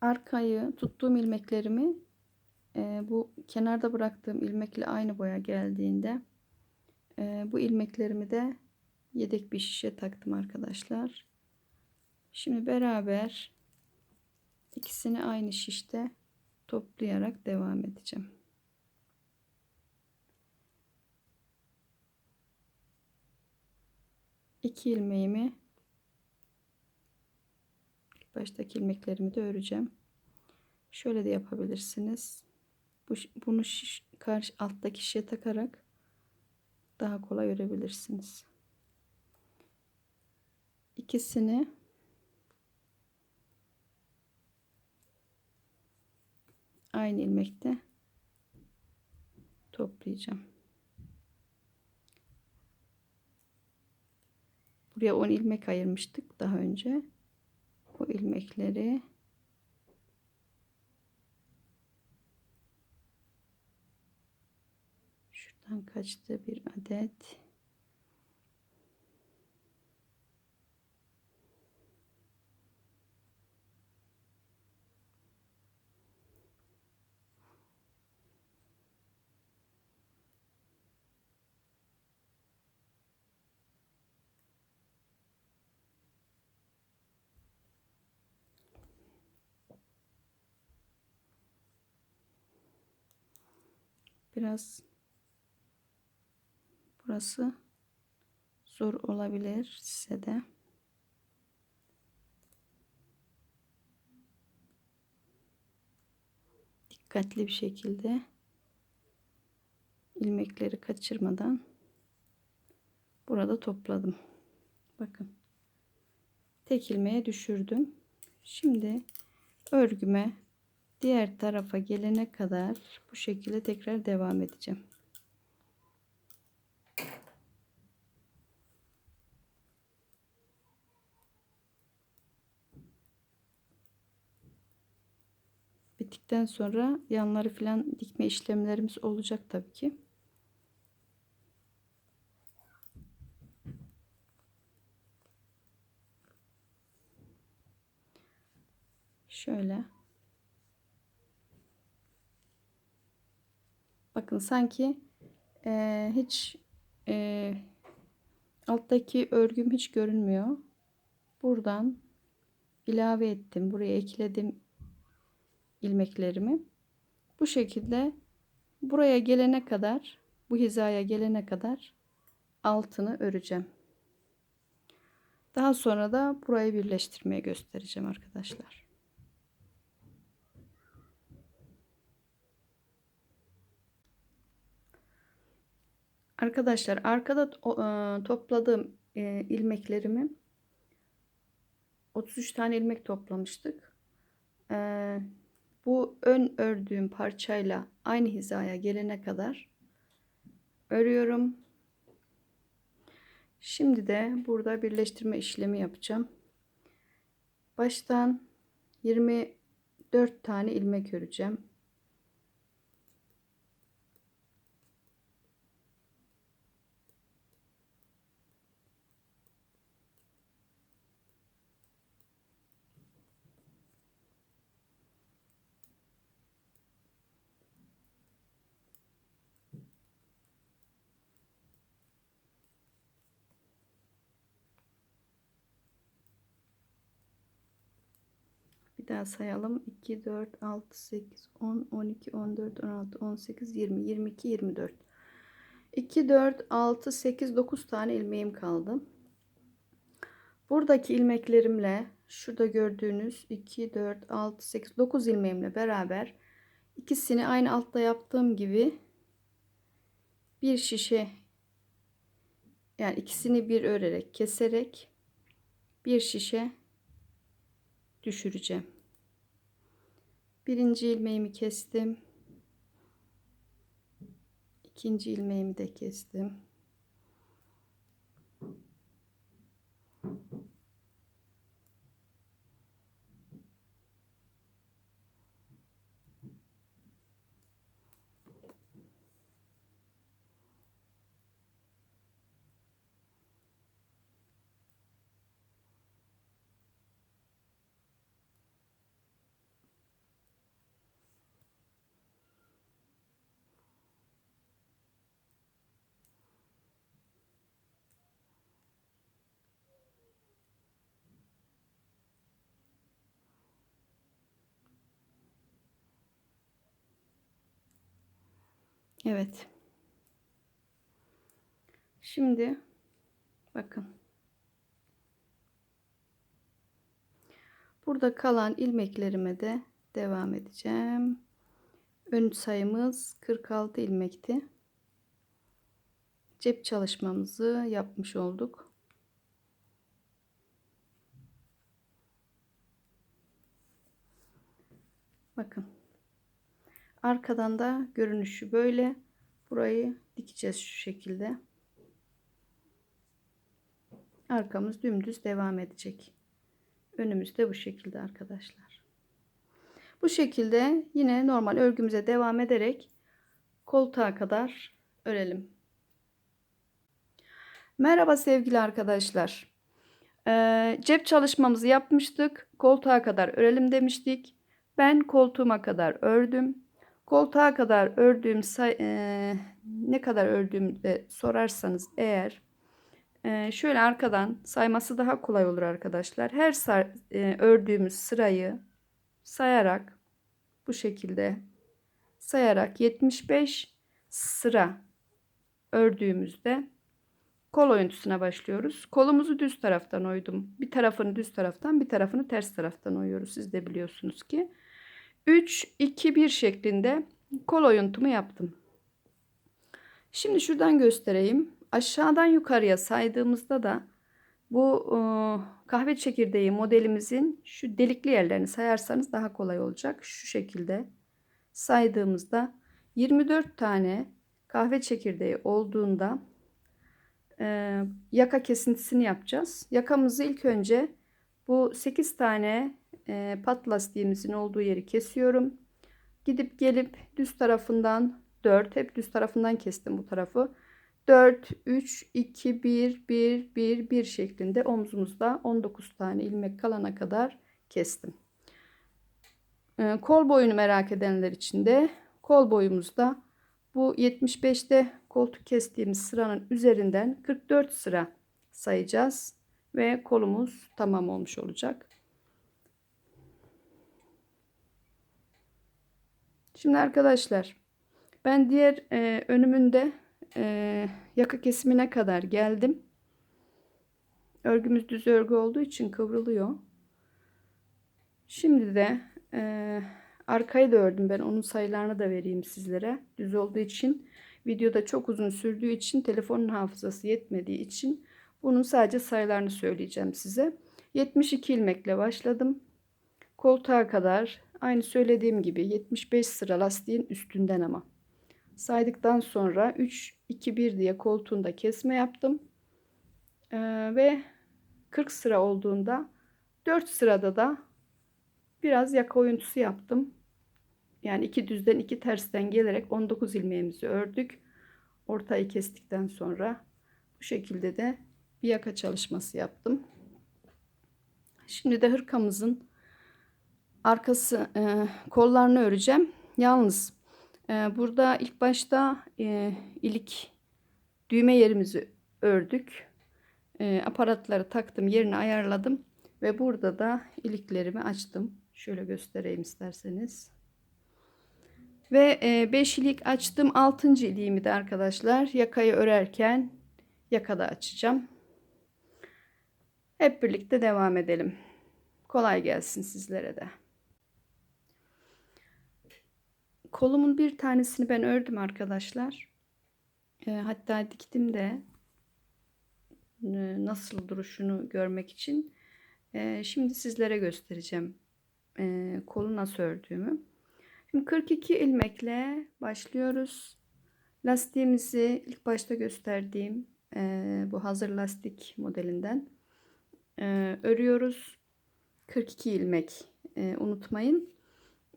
arkayı tuttuğum ilmeklerimi e, bu kenarda bıraktığım ilmekle aynı boya geldiğinde e, bu ilmeklerimi de yedek bir şişe taktım arkadaşlar. Şimdi beraber ikisini aynı şişte toplayarak devam edeceğim. İki ilmeğimi baştaki ilmeklerimi de öreceğim. Şöyle de yapabilirsiniz. Bu, bunu şiş, karşı alttaki şişe takarak daha kolay örebilirsiniz. İkisini aynı ilmekte toplayacağım. Buraya 10 ilmek ayırmıştık daha önce. Bu ilmekleri şuradan kaçtı bir adet. Biraz burası zor olabilir size de. Dikkatli bir şekilde ilmekleri kaçırmadan burada topladım. Bakın. Tek ilmeğe düşürdüm. Şimdi örgüme diğer tarafa gelene kadar bu şekilde tekrar devam edeceğim. Bittikten sonra yanları falan dikme işlemlerimiz olacak tabii ki. Şöyle Bakın sanki e, hiç e, alttaki örgüm hiç görünmüyor. Buradan ilave ettim. Buraya ekledim ilmeklerimi. Bu şekilde buraya gelene kadar bu hizaya gelene kadar altını öreceğim. Daha sonra da burayı birleştirmeye göstereceğim arkadaşlar. Arkadaşlar arkada e, topladığım e, ilmeklerimi 33 tane ilmek toplamıştık. E, bu ön ördüğüm parçayla aynı hizaya gelene kadar örüyorum. Şimdi de burada birleştirme işlemi yapacağım. Baştan 24 tane ilmek öreceğim. Daha sayalım. 2, 4, 6, 8, 10, 12, 14, 16, 18, 20, 22, 24. 2, 4, 6, 8, 9 tane ilmeğim kaldı. Buradaki ilmeklerimle şurada gördüğünüz 2, 4, 6, 8, 9 ilmeğimle beraber ikisini aynı altta yaptığım gibi bir şişe yani ikisini bir örerek keserek bir şişe düşüreceğim. Birinci ilmeğimi kestim. İkinci ilmeğimi de kestim. Evet. Şimdi bakın. Burada kalan ilmeklerime de devam edeceğim. Ön sayımız 46 ilmekti. Cep çalışmamızı yapmış olduk. Bakın. Arkadan da görünüşü böyle. Burayı dikeceğiz şu şekilde. Arkamız dümdüz devam edecek. Önümüz de bu şekilde arkadaşlar. Bu şekilde yine normal örgümüze devam ederek koltuğa kadar örelim. Merhaba sevgili arkadaşlar. Ee, cep çalışmamızı yapmıştık. Koltuğa kadar örelim demiştik. Ben koltuğuma kadar ördüm. Koltuğa kadar ördüğüm e, ne kadar ördüğümü de sorarsanız eğer e, şöyle arkadan sayması daha kolay olur arkadaşlar. Her e, ördüğümüz sırayı sayarak bu şekilde sayarak 75 sıra ördüğümüzde kol oyuntusuna başlıyoruz. Kolumuzu düz taraftan oydum. Bir tarafını düz taraftan bir tarafını ters taraftan oyuyoruz. Siz de biliyorsunuz ki. 3, 2, 1 şeklinde kol oyuntumu yaptım. Şimdi şuradan göstereyim. Aşağıdan yukarıya saydığımızda da bu e, kahve çekirdeği modelimizin şu delikli yerlerini sayarsanız daha kolay olacak. Şu şekilde saydığımızda 24 tane kahve çekirdeği olduğunda e, yaka kesintisini yapacağız. Yakamızı ilk önce bu 8 tane e, pat lastiğimizin olduğu yeri kesiyorum. Gidip gelip düz tarafından 4 hep düz tarafından kestim bu tarafı. 4, 3, 2, 1, 1, 1, 1 şeklinde omzumuzda 19 tane ilmek kalana kadar kestim. E, kol boyunu merak edenler için de kol boyumuzda bu 75'te koltuk kestiğimiz sıranın üzerinden 44 sıra sayacağız ve kolumuz tamam olmuş olacak. Şimdi arkadaşlar ben diğer e, önümünde e, yaka kesimine kadar geldim. Örgümüz düz örgü olduğu için kıvrılıyor. Şimdi de e, arkayı da ördüm ben onun sayılarını da vereyim sizlere. Düz olduğu için videoda çok uzun sürdüğü için telefonun hafızası yetmediği için bunun sadece sayılarını söyleyeceğim size. 72 ilmekle başladım. Koltuğa kadar aynı söylediğim gibi 75 sıra lastiğin üstünden ama. Saydıktan sonra 3 2 1 diye koltuğunda kesme yaptım. Ee, ve 40 sıra olduğunda 4 sırada da biraz yaka oyuntusu yaptım. Yani iki düzden iki tersten gelerek 19 ilmeğimizi ördük. Ortayı kestikten sonra bu şekilde de bir yaka çalışması yaptım. Şimdi de hırkamızın arkası e, kollarını öreceğim. Yalnız e, burada ilk başta e, ilik düğme yerimizi ördük. E, aparatları taktım yerine ayarladım. Ve burada da iliklerimi açtım. Şöyle göstereyim isterseniz. Ve 5 e, ilik açtım. 6. iliğimi de arkadaşlar yakayı örerken yakada açacağım. Hep birlikte devam edelim. Kolay gelsin sizlere de. Kolumun bir tanesini ben ördüm arkadaşlar. E, hatta diktim de e, nasıl duruşunu görmek için. E, şimdi sizlere göstereceğim e, kolu nasıl ördüğümü. Şimdi 42 ilmekle başlıyoruz. Lastiğimizi ilk başta gösterdiğim e, bu hazır lastik modelinden e, örüyoruz. 42 ilmek unutmayın.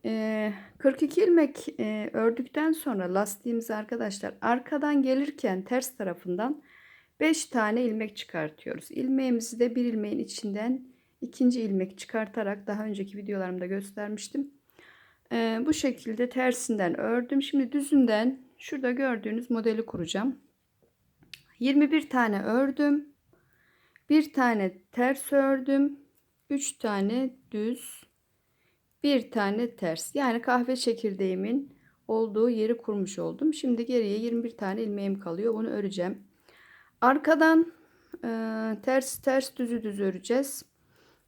E, 42 ilmek ördükten sonra lastiğimizi arkadaşlar arkadan gelirken ters tarafından 5 tane ilmek çıkartıyoruz. İlmeğimizi de bir ilmeğin içinden ikinci ilmek çıkartarak daha önceki videolarımda göstermiştim. Bu şekilde tersinden ördüm. Şimdi düzünden şurada gördüğünüz modeli kuracağım. 21 tane ördüm. Bir tane ters ördüm. 3 tane düz. Bir tane ters. Yani kahve çekirdeğimin olduğu yeri kurmuş oldum. Şimdi geriye 21 tane ilmeğim kalıyor. Bunu öreceğim. Arkadan e, ters ters düzü düz öreceğiz.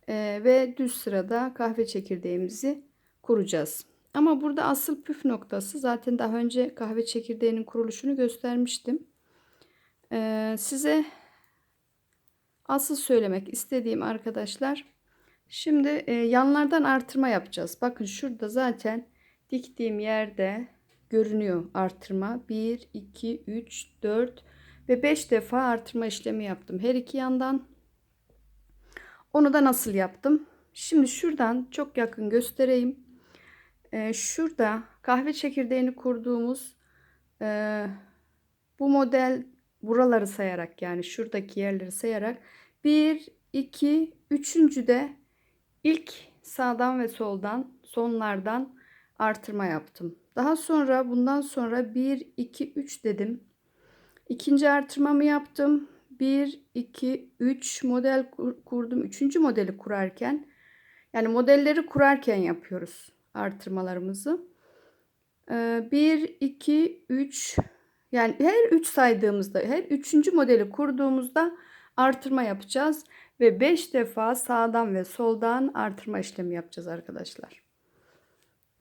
E, ve düz sırada kahve çekirdeğimizi kuracağız. Ama burada asıl püf noktası zaten daha önce kahve çekirdeğinin kuruluşunu göstermiştim. E, size asıl söylemek istediğim arkadaşlar şimdi e, yanlardan artırma yapacağız. Bakın şurada zaten diktiğim yerde görünüyor artırma. 1, 2, 3, 4 ve 5 defa artırma işlemi yaptım. Her iki yandan. Onu da nasıl yaptım? Şimdi şuradan çok yakın göstereyim. Ee, şurada kahve çekirdeğini kurduğumuz e, bu model buraları sayarak yani şuradaki yerleri sayarak 1, 2, 3. de ilk sağdan ve soldan sonlardan artırma yaptım. Daha sonra bundan sonra 1, 2, 3 dedim. İkinci artırmamı yaptım. 1, 2, 3 model kurdum. Üçüncü modeli kurarken yani modelleri kurarken yapıyoruz artırmalarımızı. 1, 2, 3 yani her 3 saydığımızda her üçüncü modeli kurduğumuzda artırma yapacağız. Ve 5 defa sağdan ve soldan artırma işlemi yapacağız arkadaşlar.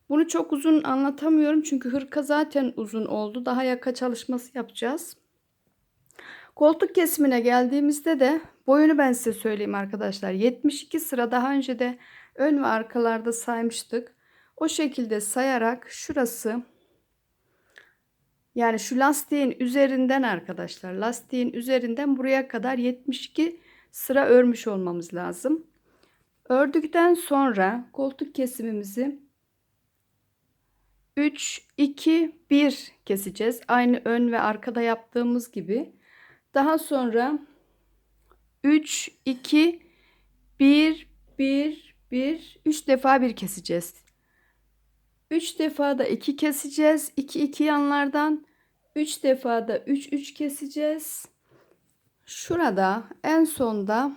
Bunu çok uzun anlatamıyorum çünkü hırka zaten uzun oldu. Daha yaka çalışması yapacağız. Koltuk kesimine geldiğimizde de boyunu ben size söyleyeyim arkadaşlar. 72 sıra daha önce de ön ve arkalarda saymıştık. O şekilde sayarak şurası yani şu lastiğin üzerinden arkadaşlar lastiğin üzerinden buraya kadar 72 sıra örmüş olmamız lazım. Ördükten sonra koltuk kesimimizi 3, 2, 1 keseceğiz. Aynı ön ve arkada yaptığımız gibi. Daha sonra 3, 2, 1, 1, 1, 3 defa bir keseceğiz. 3 defa da 2 keseceğiz. 2, 2 yanlardan 3 defa da 3, 3 keseceğiz. Şurada en sonda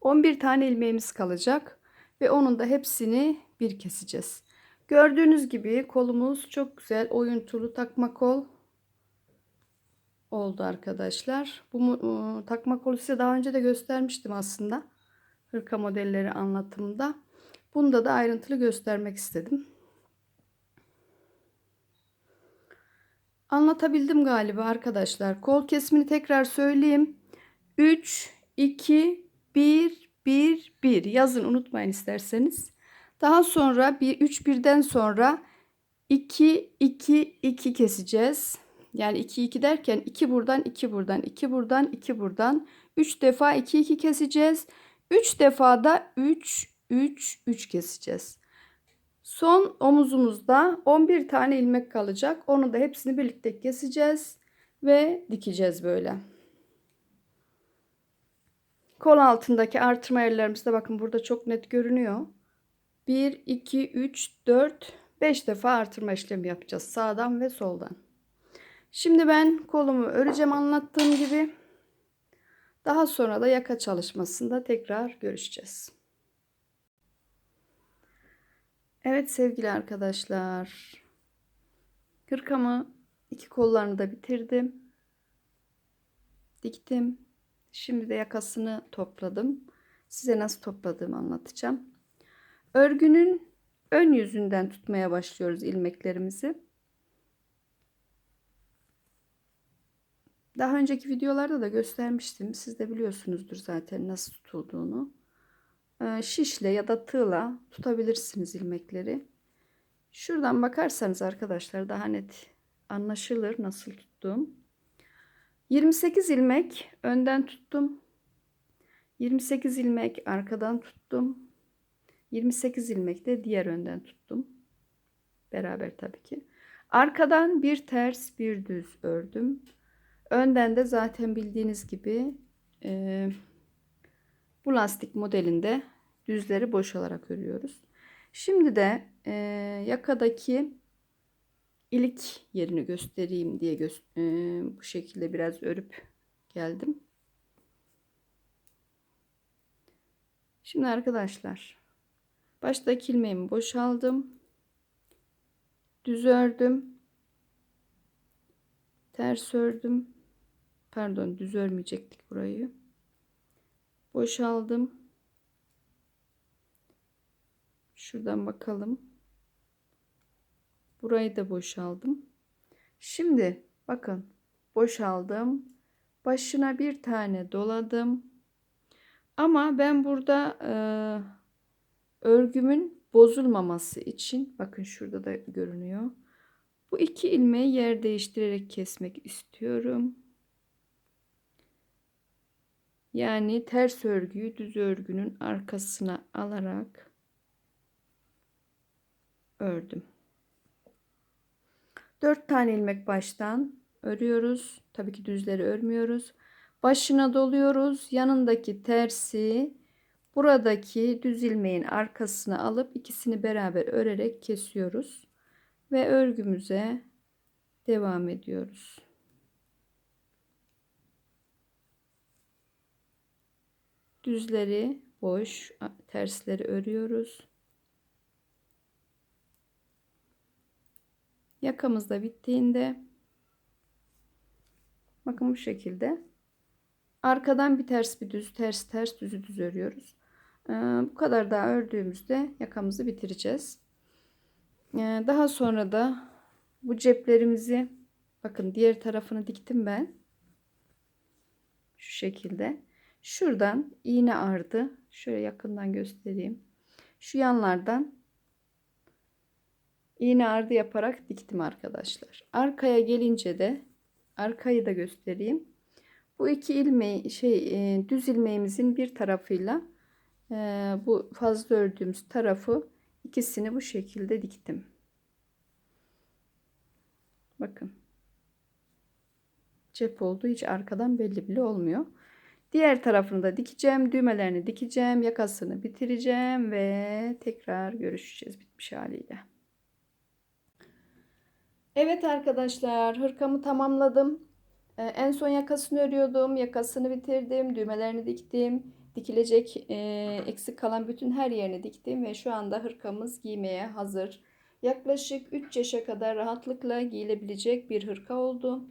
11 tane ilmeğimiz kalacak ve onun da hepsini bir keseceğiz. Gördüğünüz gibi kolumuz çok güzel oyuntulu takma kol oldu arkadaşlar. Bu ıı, takma kolu size daha önce de göstermiştim aslında. Hırka modelleri anlatımda. Bunda da ayrıntılı göstermek istedim. Anlatabildim galiba arkadaşlar. Kol kesimini tekrar söyleyeyim. 3, 2, 1, 1, 1. Yazın unutmayın isterseniz. Daha sonra bir 3 birden sonra 2 2 2 keseceğiz. Yani 2 2 derken 2 buradan 2 buradan 2 buradan 2 buradan 3 defa 2 2 keseceğiz. 3 defa da 3 3 3 keseceğiz. Son omuzumuzda 11 tane ilmek kalacak. Onu da hepsini birlikte keseceğiz ve dikeceğiz böyle. Kol altındaki artırma yerlerimizde bakın burada çok net görünüyor. 1, 2, 3, 4, 5 defa artırma işlemi yapacağız. Sağdan ve soldan. Şimdi ben kolumu öreceğim anlattığım gibi. Daha sonra da yaka çalışmasında tekrar görüşeceğiz. Evet sevgili arkadaşlar. Hırkamı iki kollarını da bitirdim. Diktim. Şimdi de yakasını topladım. Size nasıl topladığımı anlatacağım. Örgünün ön yüzünden tutmaya başlıyoruz ilmeklerimizi. Daha önceki videolarda da göstermiştim. Siz de biliyorsunuzdur zaten nasıl tutulduğunu. Ee, şişle ya da tığla tutabilirsiniz ilmekleri. Şuradan bakarsanız arkadaşlar daha net anlaşılır nasıl tuttuğum. 28 ilmek önden tuttum. 28 ilmek arkadan tuttum. 28 ilmek de diğer önden tuttum. Beraber tabii ki. Arkadan bir ters bir düz ördüm. Önden de zaten bildiğiniz gibi e, bu lastik modelinde düzleri boş olarak örüyoruz. Şimdi de e, yakadaki ilik yerini göstereyim diye gö e, bu şekilde biraz örüp geldim. Şimdi arkadaşlar Baştaki ilmeğimi boşaldım. Düz ördüm. Ters ördüm. Pardon düz örmeyecektik burayı. Boşaldım. Şuradan bakalım. Burayı da boşaldım. Şimdi bakın boşaldım. Başına bir tane doladım. Ama ben burada e, örgümün bozulmaması için bakın şurada da görünüyor. Bu iki ilmeği yer değiştirerek kesmek istiyorum. Yani ters örgüyü düz örgünün arkasına alarak ördüm. 4 tane ilmek baştan örüyoruz. Tabii ki düzleri örmüyoruz. Başına doluyoruz. Yanındaki tersi buradaki düz ilmeğin arkasına alıp ikisini beraber örerek kesiyoruz ve örgümüze devam ediyoruz. Düzleri boş, tersleri örüyoruz. Yakamız da bittiğinde bakın bu şekilde arkadan bir ters bir düz ters ters düzü düz örüyoruz. Ee, bu kadar daha ördüğümüzde yakamızı bitireceğiz. Ee, daha sonra da bu ceplerimizi bakın diğer tarafını diktim ben. Şu şekilde. Şuradan iğne ardı. Şöyle yakından göstereyim. Şu yanlardan iğne ardı yaparak diktim arkadaşlar. Arkaya gelince de arkayı da göstereyim. Bu iki ilmeği şey e, düz ilmeğimizin bir tarafıyla e, bu fazla ördüğümüz tarafı ikisini bu şekilde diktim. Bakın. Cep oldu. Hiç arkadan belli bile olmuyor. Diğer tarafını da dikeceğim. Düğmelerini dikeceğim. Yakasını bitireceğim ve tekrar görüşeceğiz bitmiş haliyle. Evet arkadaşlar hırkamı tamamladım. Ee, en son yakasını örüyordum. Yakasını bitirdim. Düğmelerini diktim. Dikilecek e, eksik kalan bütün her yerini diktim ve şu anda hırkamız giymeye hazır. Yaklaşık 3 yaşa kadar rahatlıkla giyilebilecek bir hırka oldu.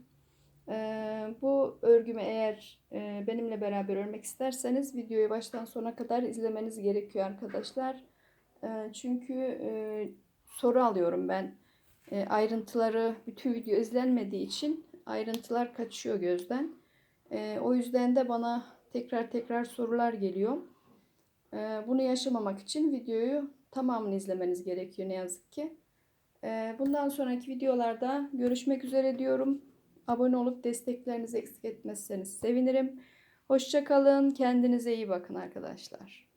Ee, bu örgümü eğer e, benimle beraber örmek isterseniz videoyu baştan sona kadar izlemeniz gerekiyor arkadaşlar. Ee, çünkü e, soru alıyorum ben. E, ayrıntıları bütün video izlenmediği için ayrıntılar kaçıyor gözden. O yüzden de bana tekrar tekrar sorular geliyor. Bunu yaşamamak için videoyu tamamını izlemeniz gerekiyor ne yazık ki. Bundan sonraki videolarda görüşmek üzere diyorum. Abone olup desteklerinizi eksik etmezseniz sevinirim. Hoşçakalın. Kendinize iyi bakın arkadaşlar.